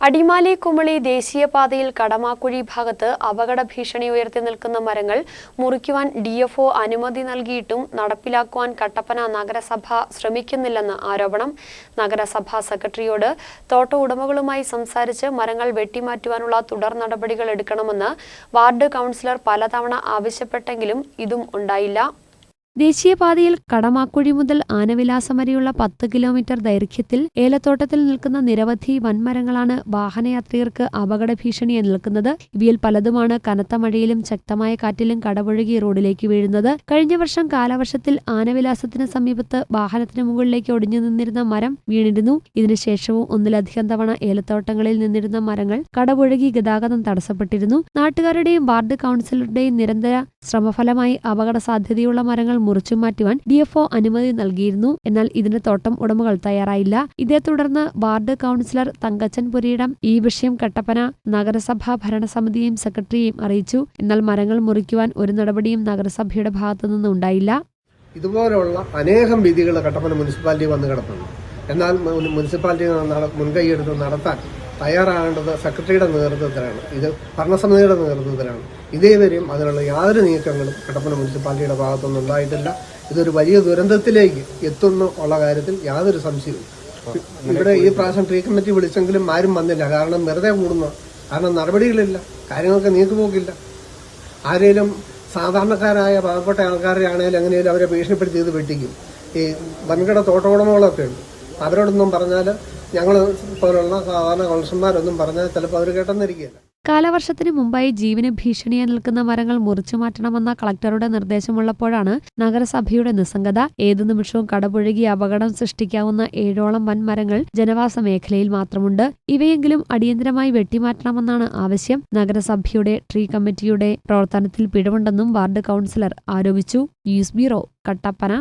അടിമാലി കുമളി ദേശീയപാതയിൽ കടമാക്കുഴി ഭാഗത്ത് അപകട ഭീഷണി ഉയർത്തി നിൽക്കുന്ന മരങ്ങൾ മുറിക്കുവാൻ ഡിഎഫ്ഒ അനുമതി നൽകിയിട്ടും നടപ്പിലാക്കുവാൻ കട്ടപ്പന നഗരസഭ ശ്രമിക്കുന്നില്ലെന്ന് ആരോപണം. നഗരസഭാ സെക്രട്ടറിയോട് തോട്ട ഉടമകളുമായി സംസാരിച്ച് മരങ്ങൾ വെട്ടിമാറ്റുവാനുള്ള തുടർ നടപടികൾ എടുക്കണമെന്ന് വാർഡ് കൗൺസിലർ പലതവണ ആവശ്യപ്പെട്ടെങ്കിലും ഇതും ഉണ്ടായില്ല. ദേശീയപാതയിൽ കടമാക്കുഴി മുതൽ ആനവിലാസം വരെയുള്ള പത്ത് കിലോമീറ്റർ ദൈർഘ്യത്തിൽ ഏലത്തോട്ടത്തിൽ നിൽക്കുന്ന നിരവധി വൻമരങ്ങളാണ് വാഹനയാത്രികർക്ക് അപകട ഭീഷണിയെ നിൽക്കുന്നത്. ഇവയിൽ പലതുമാണ് കനത്ത മഴയിലും ശക്തമായ കാറ്റിലും കടപുഴകി റോഡിലേക്ക് വീഴുന്നത്. കഴിഞ്ഞ വർഷം കാലവർഷത്തിൽ ആനവിലാസത്തിന് സമീപത്ത് വാഹനത്തിന് മുകളിലേക്ക് ഒടിഞ്ഞു നിന്നിരുന്ന മരം വീണിരുന്നു. ഇതിനുശേഷവും ഒന്നിലധികം തവണ ഏലത്തോട്ടങ്ങളിൽ നിന്നിരുന്ന മരങ്ങൾ കടപുഴകി ഗതാഗതം തടസ്സപ്പെട്ടിരുന്നു. നാട്ടുകാരുടെയും വാർഡ് കൌൺസിലറുടെയും നിരന്തര ശ്രമഫലമായി അപകട സാധ്യതയുള്ള മരങ്ങൾ മുറിച്ചു മാറ്റുവാൻ ഡി ഡിഎഫ്ഒ അനുമതി നൽകിയിരുന്നു. എന്നാൽ ഇതിന് തോട്ടം ഉടമകൾ തയ്യാറായില്ല. ഇതേ തുടർന്ന് വാർഡ് കൌൺസിലർ തങ്കച്ചൻ പുരിയിടം ഈ വിഷയം കട്ടപ്പന നഗരസഭാ ഭരണസമിതിയെയും സെക്രട്ടറിയെയും അറിയിച്ചു. എന്നാൽ മരങ്ങൾ മുറിക്കുവാൻ ഒരു നടപടിയും നഗരസഭയുടെ ഭാഗത്തുനിന്ന് ഉണ്ടായില്ല. ഇതുപോലുള്ള അനേകം വിധികൾ കട്ടപ്പന മുനിസിപ്പാലിറ്റി വന്ന് കിടക്കുന്നു എന്നാൽ മുനിസിപ്പാലിറ്റി മുൻകൈയെടുത്ത് നടത്താൻ തയ്യാറാകേണ്ടത് സെക്രട്ടറിയുടെ നേതൃത്വത്തിലാണ്. ഇത് ഭരണസമിതിയുടെ നേതൃത്വത്തിലാണ്. ഇതേവരെയും അതിനുള്ള യാതൊരു നീക്കങ്ങളും കട്ടപ്പന മുനിസിപ്പാലിറ്റിയുടെ ഭാഗത്തൊന്നും ഉണ്ടായിട്ടില്ല. ഇതൊരു വലിയ ദുരന്തത്തിലേക്ക് എത്തുന്നു ഉള്ള കാര്യത്തിൽ യാതൊരു സംശയവും ഇവിടെ ഈ പ്രാവശ്യം ട്രീ കമ്മിറ്റി വിളിച്ചെങ്കിലും ആരും വന്നില്ല. കാരണം വെറുതെ കൂടുന്നു. കാരണം നടപടികളില്ല. കാര്യങ്ങൾക്ക് നീക്കുപോക്കില്ല ആരെങ്കിലും സാധാരണക്കാരായ പാവപ്പെട്ട ആൾക്കാരെയാണെങ്കിലും എങ്ങനെയാലും അവരെ ഭീഷണിപ്പെടുത്തി ഇത് വെട്ടിക്കും. ഈ വൻകിട തോട്ടോടമകളൊക്കെ ഉണ്ട്. അവരോടൊന്നും പറഞ്ഞാൽ ഞങ്ങൾ പോലുള്ള സാധാരണ കൗൺസിലർമാരൊന്നും പറഞ്ഞാൽ ചിലപ്പോൾ അവർ കേട്ടെന്നിരിക്കുകയില്ല. കാലവർഷത്തിന് മുമ്പായി ജീവന് ഭീഷണിയായി നിൽക്കുന്ന മരങ്ങൾ മുറിച്ചു മാറ്റണമെന്ന കളക്ടറുടെ നിർദ്ദേശമുള്ളപ്പോഴാണ് നഗരസഭയുടെ നിസ്സംഗത. ഏതു നിമിഷവും കടപുഴകി അപകടം സൃഷ്ടിക്കാവുന്ന ഏഴോളം വൻമരങ്ങൾ ജനവാസ മേഖലയിൽ മാത്രമുണ്ട്. ഇവയെങ്കിലും അടിയന്തരമായി വെട്ടിമാറ്റണമെന്നാണ് ആവശ്യം. നഗരസഭയുടെ ട്രീ കമ്മിറ്റിയുടെ പ്രവർത്തനത്തിൽ പിഴവുണ്ടെന്നും വാർഡ് കൗൺസിലർ ആരോപിച്ചു. News bureau Kattappana.